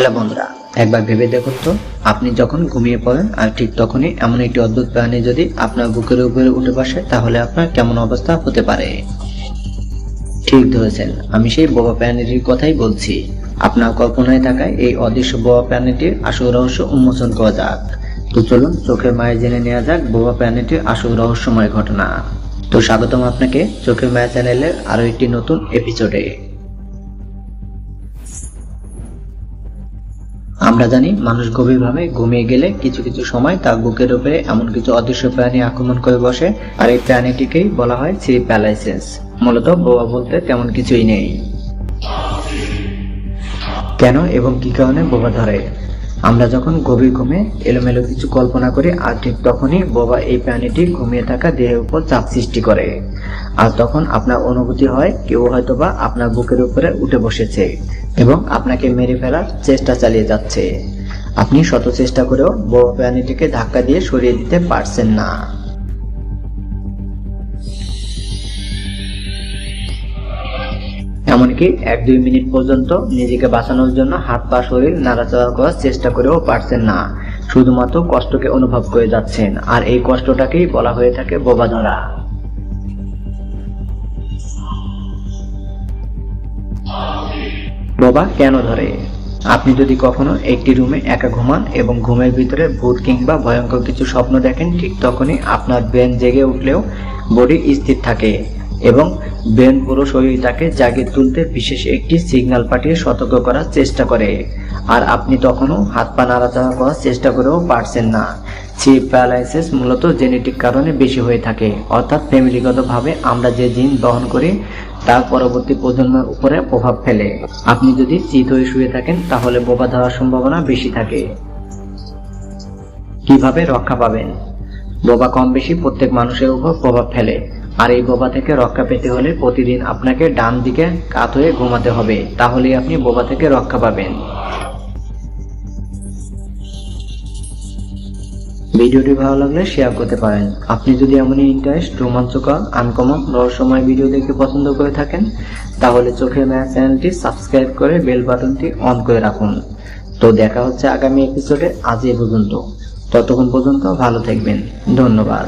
Hello বন্ধুরা, একবার ভেবে দেখুন তো, আপনি যখন ঘুমিয়ে পড়েন, আর ঠিক তখনই এমন একটি অদ্ভুত প্রাণী যদি আপনার বুকের উপরে উঠে বসে, তাহলে আপনার কেমন অবস্থা হতে পারে? ঠিক ধরেছেন, আমি সেই বোবা প্রাণীটির কথাই বলছি। আপনার কল্পনায় থাকায় এই অদৃশ্য বোবা প্রাণীটির আসল রহস্য উন্মোচন করা যাক। তো চলুন, চোখের মায়ে জেনে নেওয়া যাক বোবা প্রাণীটির আসল রহস্যময় ঘটনা। তো স্বাগতম আপনাকে চোখের মায়া চ্যানেলের আরও একটি নতুন এপিসোডে আমরা জানি, মানুষ গভীরভাবে ঘুমিয়ে গেলে কিছু কিছু সময় তার বুকের উপরে এমন কিছু অদৃশ্য প্রাণী আক্রমণ করে বসে, আর এই প্রাণীটিকেই বলা হয় স্লিপ প্যারালাইসিস মূলত বোবা বলতে তেমন কিছুই নেই। কেন এবং কি কারণে বোবা ধরে? আমরা যখন গভীর ঘুমে এলোমেলো কিছু কল্পনা করি, আর ঠিক তখনই বোবা এই প্রাণীটি ঘুমিয়ে থাকা দেহের উপর চাপ সৃষ্টি করে। আর তখন আপনার অনুভূতি হয় কেউ হয়তোবা আপনার বুকের উপরে উঠে বসেছে। এবং আপনাকে মেরে ফেলার চেষ্টা চালিয়ে যাচ্ছে। আপনি শত চেষ্টা করেও বোবা প্রাণীটিকে ধাক্কা দিয়ে সরিয়ে দিতে পারছেন না। এমনকি এক দুই মিনিট পর্যন্ত নিজেকে বাঁচানোর জন্য হাত পা শরীর নাড়াচাড়া করার চেষ্টা করেও পারছেন না। শুধুমাত্র কষ্টকে অনুভব করে যাচ্ছেন। আর এই কষ্টটাকেই বলা হয়ে থাকে বোবা ধরা বোবা কেন ধরে? আপনি যদি কখনো একটি রুমে একা ঘুমান এবং ঘুমের ভিতরে ভূত কিংবা ভয়ঙ্কর কিছু স্বপ্ন দেখেন, ঠিক তখনই আপনার ব্রেন জেগে উঠলেও বডি স্থির থাকে এবং ব্রেন পুরো শরীরটাকে জাগিয়ে তুলতে বিশেষ একটি সিগন্যাল পাঠিয়ে সতর্ক করার চেষ্টা করে। আর আপনি তখনও হাত পা নাড়াচাড়া করার চেষ্টা করেও পারছেন না। স্লিপ প্যারালাইসিস মূলত জেনেটিক কারণে বেশি হয়ে থাকে। অর্থাৎ ফ্যামিলিগতভাবে আমরা যে জিন বহন করি তার পরবর্তী প্রজন্মের উপরে প্রভাব ফেলে। আপনি যদি চিত হয়ে শুয়ে থাকেন, তাহলে বোবা ধরার সম্ভাবনা বেশি থাকে। কীভাবে রক্ষা পাবেন? বোবা কম বেশি প্রত্যেক মানুষের উপর প্রভাব ফেলে। আর এই বোবা থেকে রক্ষা পেতে হলে প্রতিদিন আপনাকে ডান দিকে কাত হয়ে ঘুমাতে হবে। তাহলেই আপনি বোবা থেকে রক্ষা পাবেন। ভিডিওটি ভালো লাগলে শেয়ার করতে পারেন। আপনি যদি এমনই ইন্টারেস্ট রোমাঞ্চকর আনকমন রহস্যময় ভিডিও দেখতে পছন্দ করে থাকেন, তাহলে চোখের মায়া চ্যানেলটি সাবস্ক্রাইব করে বেল বাটনটি অন করে রাখুন। তো দেখা হচ্ছে আগামী এপিসোডে আজ এই পর্যন্ত। ততক্ষণ পর্যন্ত ভালো থাকবেন। ধন্যবাদ।